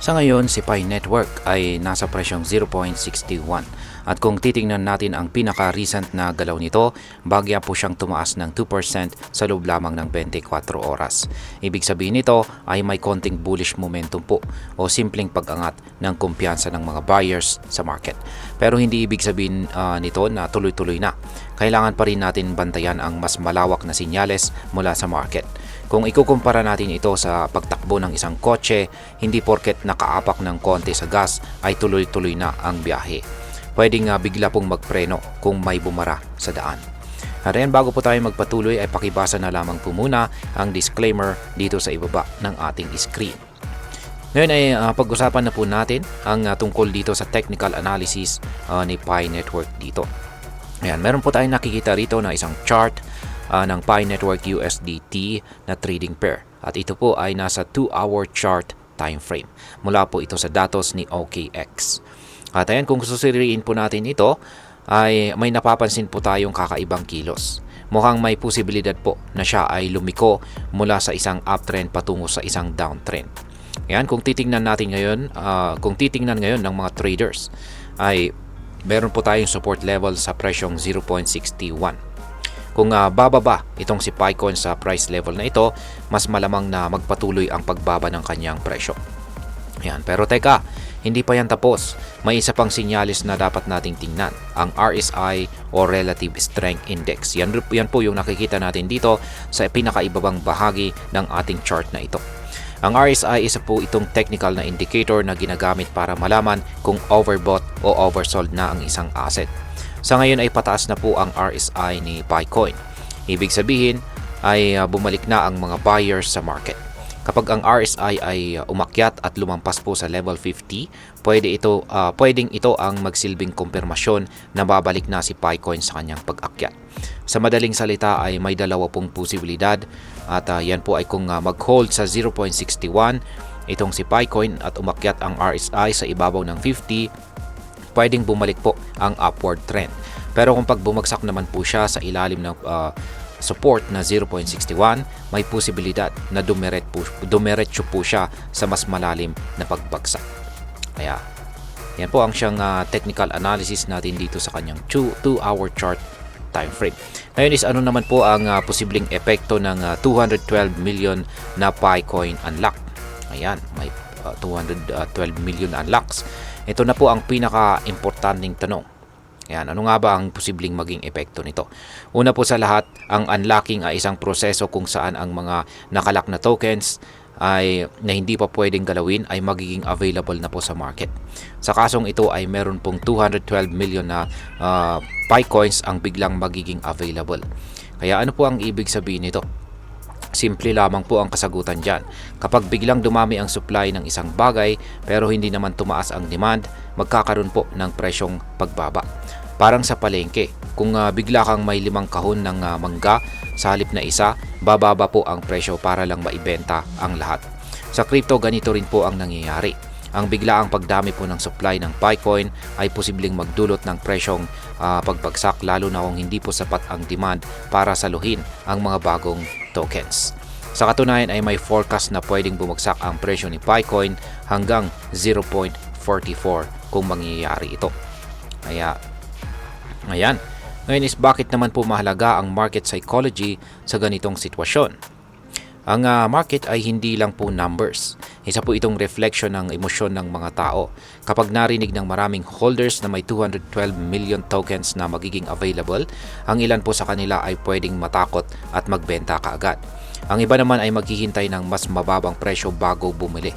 Sa ngayon, si Pi Network ay nasa presyong 0.61 at kung titingnan natin ang pinaka-recent na galaw nito, bagya po siyang tumaas ng 2% sa loob lamang ng 24 oras. Ibig sabihin nito ay may konting bullish momentum po o simpleng pag-angat ng kumpiyansa ng mga buyers sa market. Pero hindi ibig sabihin ah, nito na tuloy-tuloy na. Kailangan pa rin natin bantayan ang mas malawak na sinyales mula sa market. Kung ikukumpara natin ito sa pagtakbo ng isang kotse, hindi porket nakaapak ng konti sa gas ay tuloy-tuloy na ang biyahe. Pwede nga bigla pong magpreno kung may bumara sa daan. At ayan, bago po tayo magpatuloy ay pakibasa na lamang po muna ang disclaimer dito sa ibaba ng ating screen. Ngayon ay ah, pag-usapan na po natin ang ah, tungkol dito sa technical analysis ah, ni Pi Network dito. Ayan, meron po tayong nakikita rito na isang chart ah, ng Pi Network USDT na trading pair. At ito po ay nasa 2-hour chart time frame. Mula po ito sa datos ni OKX. At ayan, kung susuriin po natin ito, ay may napapansin po tayong kakaibang kilos. Mukhang may posibilidad po na siya ay lumiko mula sa isang uptrend patungo sa isang downtrend. Yan, kung titingnan natin ngayon, ah, kung titingnan ngayon ng mga traders, ay meron po tayong support level sa presyong 0.61. Kung ah, bababa itong si Pycoin sa price level na ito, mas malamang na magpatuloy ang pagbaba ng kanyang presyo. Yan, pero teka, hindi pa yan tapos. May isa pang sinyalis na dapat nating tingnan, ang RSI o Relative Strength Index. Yan, yan po yung nakikita natin dito sa pinakaibabang bahagi ng ating chart na ito. Ang RSI isa po itong technical na indicator na ginagamit para malaman kung overbought o oversold na ang isang asset. Sa ngayon ay pataas na po ang RSI ni Bitcoin. Ibig sabihin ay uh, bumalik na ang mga buyers sa market. Kapag ang RSI ay uh, umakyat at lumampas po sa level 50, pwede ito uh, pwedeng ito ang magsilbing kumpirmasyon na babalik na si Bitcoin sa kanyang pag-akyat. Sa madaling salita ay may dalawa pong posibilidad at uh, yan po ay kung uh, mag-hold sa 0.61 itong si Bitcoin at umakyat ang RSI sa ibabaw ng 50, pwedeng bumalik po ang upward trend. Pero kung pag bumagsak naman po siya sa ilalim ng uh, support na 0.61, may posibilidad na dumeret po, dumiretso po siya sa mas malalim na pagbagsak. Kaya, yan po ang siyang uh, technical analysis natin dito sa kanyang 2-hour chart time frame. Ngayon is ano naman po ang uh, posibleng epekto ng uh, 212 million na Picoin unlock. Ayan, may uh, 212 million unlocks. Ito na po ang pinaka-importanting tanong. Ayan, ano nga ba ang posibleng maging epekto nito? Una po sa lahat, ang unlocking ay isang proseso kung saan ang mga nakalak na tokens ay na hindi pa pwedeng galawin ay magiging available na po sa market. Sa kasong ito ay meron pong 212 million na uh, Picoins ang biglang magiging available. Kaya ano po ang ibig sabihin nito? Simple lamang po ang kasagutan dyan. Kapag biglang dumami ang supply ng isang bagay pero hindi naman tumaas ang demand, magkakaroon po ng presyong pagbaba. Parang sa palengke, kung uh, bigla kang may limang kahon ng uh, mangga sa halip na isa, bababa po ang presyo para lang maibenta ang lahat. Sa crypto, ganito rin po ang nangyayari. Ang biglaang pagdami po ng supply ng Bitcoin ay posibleng magdulot ng presyong uh, pagbagsak lalo na kung hindi po sapat ang demand para saluhin ang mga bagong tokens. Sa katunayan ay may forecast na pwedeng bumagsak ang presyo ni Bitcoin hanggang 0.44 kung mangyayari ito. Kaya, ayan. Ngayon is bakit naman po mahalaga ang market psychology sa ganitong sitwasyon? Ang uh, market ay hindi lang po numbers. Isa po itong reflection ng emosyon ng mga tao. Kapag narinig ng maraming holders na may 212 million tokens na magiging available, ang ilan po sa kanila ay pwedeng matakot at magbenta kaagad. Ang iba naman ay maghihintay ng mas mababang presyo bago bumili.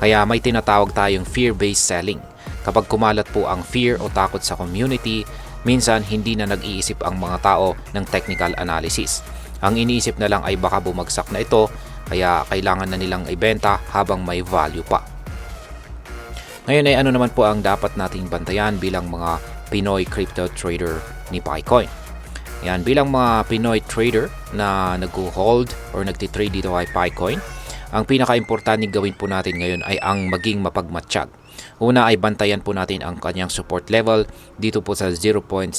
Kaya may tinatawag tayong fear-based selling. Kapag kumalat po ang fear o takot sa community, minsan hindi na nag-iisip ang mga tao ng technical analysis. Ang iniisip na lang ay baka bumagsak na ito kaya kailangan na nilang ibenta habang may value pa. Ngayon ay ano naman po ang dapat nating bantayan bilang mga Pinoy crypto trader ni Picoin. Yan, bilang mga Pinoy trader na nag-hold or nagtitrade dito kay Picoin, ang pinaka-importante gawin po natin ngayon ay ang maging mapagmatsyag. Una ay bantayan po natin ang kanyang support level dito po sa 0.61.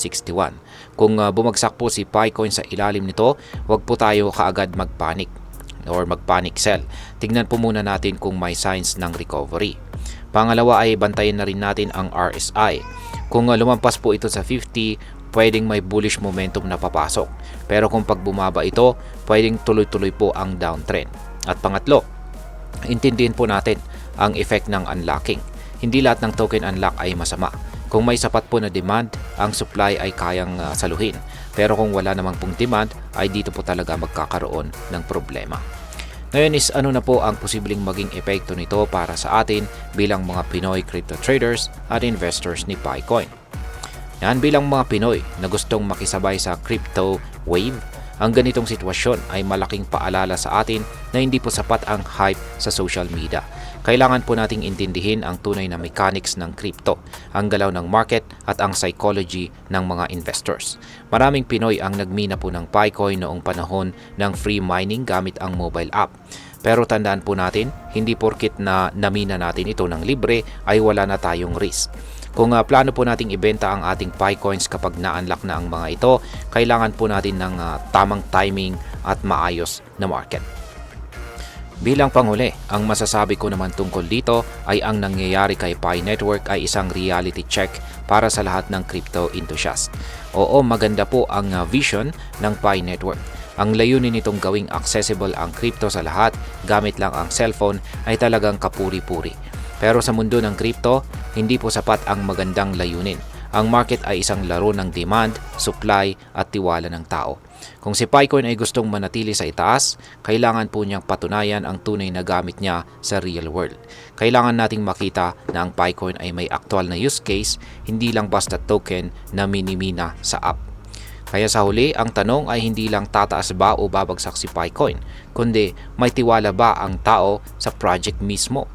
Kung uh, bumagsak po si Picoin sa ilalim nito, huwag po tayo kaagad magpanik or magpanic sell. Tingnan po muna natin kung may signs ng recovery. Pangalawa ay bantayan na rin natin ang RSI. Kung uh, lumampas po ito sa 50, pwedeng may bullish momentum na papasok. Pero kung pag bumaba ito, pwedeng tuloy-tuloy po ang downtrend. At pangatlo, intindihin po natin ang effect ng unlocking. Hindi lahat ng token unlock ay masama. Kung may sapat po na demand, ang supply ay kayang uh, saluhin. Pero kung wala namang pong demand, ay dito po talaga magkakaroon ng problema. Ngayon is ano na po ang posibleng maging epekto nito para sa atin bilang mga Pinoy crypto traders at investors ni Picoin. Yan bilang mga Pinoy na gustong makisabay sa crypto wave, ang ganitong sitwasyon ay malaking paalala sa atin na hindi po sapat ang hype sa social media. Kailangan po nating intindihin ang tunay na mechanics ng crypto, ang galaw ng market at ang psychology ng mga investors. Maraming Pinoy ang nagmina po ng Picoin noong panahon ng free mining gamit ang mobile app. Pero tandaan po natin, hindi porkit na namina natin ito ng libre ay wala na tayong risk. Kung uh, plano po nating ibenta ang ating Picoins kapag na-unlock na ang mga ito, kailangan po natin ng uh, tamang timing at maayos na market. Bilang panghuli, ang masasabi ko naman tungkol dito ay ang nangyayari kay Pi Network ay isang reality check para sa lahat ng crypto enthusiast. Oo, maganda po ang uh, vision ng Pi Network. Ang layunin nitong gawing accessible ang crypto sa lahat gamit lang ang cellphone ay talagang kapuri-puri. Pero sa mundo ng crypto, hindi po sapat ang magandang layunin. Ang market ay isang laro ng demand, supply at tiwala ng tao. Kung si Picoin ay gustong manatili sa itaas, kailangan po niyang patunayan ang tunay na gamit niya sa real world. Kailangan nating makita na ang Picoin ay may aktual na use case, hindi lang basta token na minimina sa app. Kaya sa huli, ang tanong ay hindi lang tataas ba o babagsak si Picoin, kundi may tiwala ba ang tao sa project mismo.